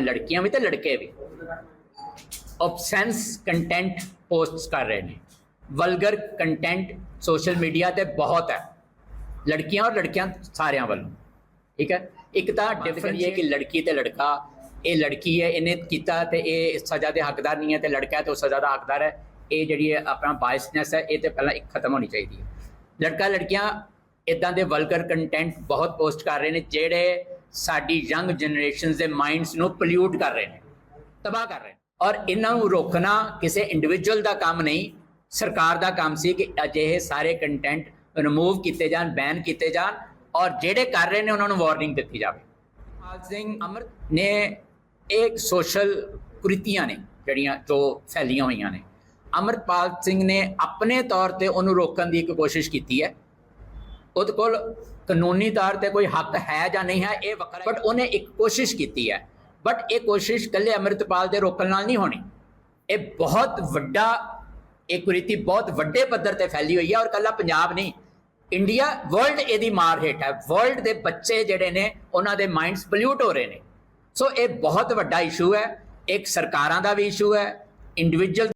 ਲੜਕੀਆਂ ਵੀ ਤੇ ਲੜਕੇ ਵੀ ਆਬਸੈਂਸ ਕੰਟੈਂਟ ਪੋਸਟਸ ਕਰ ਰਹੇ ਨੇ ਵਲਗਰ ਕੰਟੈਂਟ ਸੋਸ਼ਲ ਮੀਡੀਆ ਤੇ ਬਹੁਤ ਹੈ ਲੜਕੀਆਂ ਔਰ ਲੜਕਿਆਂ ਸਾਰਿਆਂ ਵੱਲੋਂ ਠੀਕ ਹੈ ਇੱਕ ਤਾਂ ਡਿਫਰੈਂਟ ਇਹ ਕਿ ਲੜਕੀ ਤੇ ਲੜਕਾ ਇਹ ਲੜਕੀ ਹੈ ਇਹਨੇ ਕੀਤਾ ਤੇ ਇਹ ਸਜ਼ਾ ਦੇ ਹੱਕਦਾਰ ਨਹੀਂ ਹੈ ਤੇ ਲੜਕਾ ਹੈ ਤੇ ਉਹ ਸਜ਼ਾ ਦਾ ਹੱਕਦਾਰ ਹੈ ਇਹ ਜਿਹੜੀ ਹੈ ਆਪਣਾ ਬਾਇਸਨੈਸ ਹੈ ਇਹ ਤੇ ਪਹਿਲਾਂ ਇੱਕ ਖਤਮ ਹੋਣੀ ਚਾਹੀਦੀ ਹੈ ਲੜਕਾ ਲੜਕੀਆਂ ਇਦਾਂ ਦੇ ਵਲਗਰ ਕੰਟੈਂਟ ਬਹੁਤ ਪੋਸਟ ਕਰ ਰਹੇ ਨੇ ਜਿਹੜੇ ਸਾਡੀ ਯੰਗ ਜਨਰੇਸ਼ਨਸ ਦੇ ਮਾਈਂਡਸ ਨੂੰ ਪੋਲਿਊਟ ਕਰ ਰਹੇ ਨੇ, ਤਬਾਹ ਕਰ ਰਹੇ ਨੇ। ਔਰ ਇਹਨਾਂ ਨੂੰ ਰੋਕਣਾ ਕਿਸੇ ਇੰਡੀਵਿਜੂਅਲ ਦਾ ਕੰਮ ਨਹੀਂ, ਸਰਕਾਰ ਦਾ ਕੰਮ ਸੀ ਕਿ ਅਜਿਹੇ ਸਾਰੇ ਕੰਟੈਂਟ ਰਿਮੂਵ ਕੀਤੇ ਜਾਣ ਬੈਨ ਕੀਤੇ ਜਾਣ ਔਰ ਜਿਹੜੇ ਕਰ ਰਹੇ ਨੇ ਉਹਨਾਂ ਨੂੰ ਵਾਰਨਿੰਗ ਦਿੱਤੀ ਜਾਵੇ। ਪਾਲ ਸਿੰਘ ਅਮਰ ਨੇ ਇੱਕ ਸੋਸ਼ਲ ਕੁਰੀਤੀਆਂ ਨੇ ਜਿਹੜੀਆਂ ਜੋ ਫੈਲੀਆਂ ਹੋਈਆਂ ਨੇ। ਅਮਰਪਾਲ ਸਿੰਘ ਨੇ ਆਪਣੇ ਤੌਰ ਤੇ ਉਹਨੂੰ ਰੋਕਣ ਦੀ ਇੱਕ ਕੋਸ਼ਿਸ਼ ਕੀਤੀ ਹੈ। ਉਹਦੇ ਕੋਲ ਕਾਨੂੰਨੀ ਤੌਰ ਤੇ ਕੋਈ ਹੱਕ ਹੈ ਜਾਂ ਨਹੀਂ ਹੈ ਇਹ ਵੱਖਰਾ ਬਟ ਉਹਨੇ ਇੱਕ ਕੋਸ਼ਿਸ਼ ਕੀਤੀ ਹੈ। ਬਟ ਇਹ ਕੋਸ਼ਿਸ਼ ਕੱਲੇ ਅਮਰਿਤਪਾਲ ਦੇ ਰੋਕਣ ਨਾਲ ਨਹੀਂ ਹੋਣੀ। ਇਹ ਬਹੁਤ ਵੱਡਾ ਇਹ ਕੁਰੀਤੀ ਬਹੁਤ ਵੱਡੇ ਪੱਧਰ ਤੇ ਫੈਲੀ ਹੋਈ ਹੈ ਔਰ ਕੱਲਾ ਪੰਜਾਬ ਨਹੀਂ। ਇੰਡੀਆ ਵਰਲਡ ਇਹਦੀ ਮਾਰ ਹੇਠ ਹੈ। ਵਰਲਡ ਦੇ ਬੱਚੇ ਜਿਹੜੇ ਨੇ ਉਹਨਾਂ ਦੇ ਮਾਈਂਡਸ ਪੋਲਿਊਟ ਹੋ ਰਹੇ ਨੇ। ਸੋ ਇਹ ਬਹੁਤ ਵੱਡਾ ਇਸ਼ੂ ਹੈ। ਇੱਕ ਸਰਕਾਰਾਂ ਦਾ ਵੀ ਇਸ਼ੂ ਹੈ। ਇੰਡੀਵਿਜੂਅਲ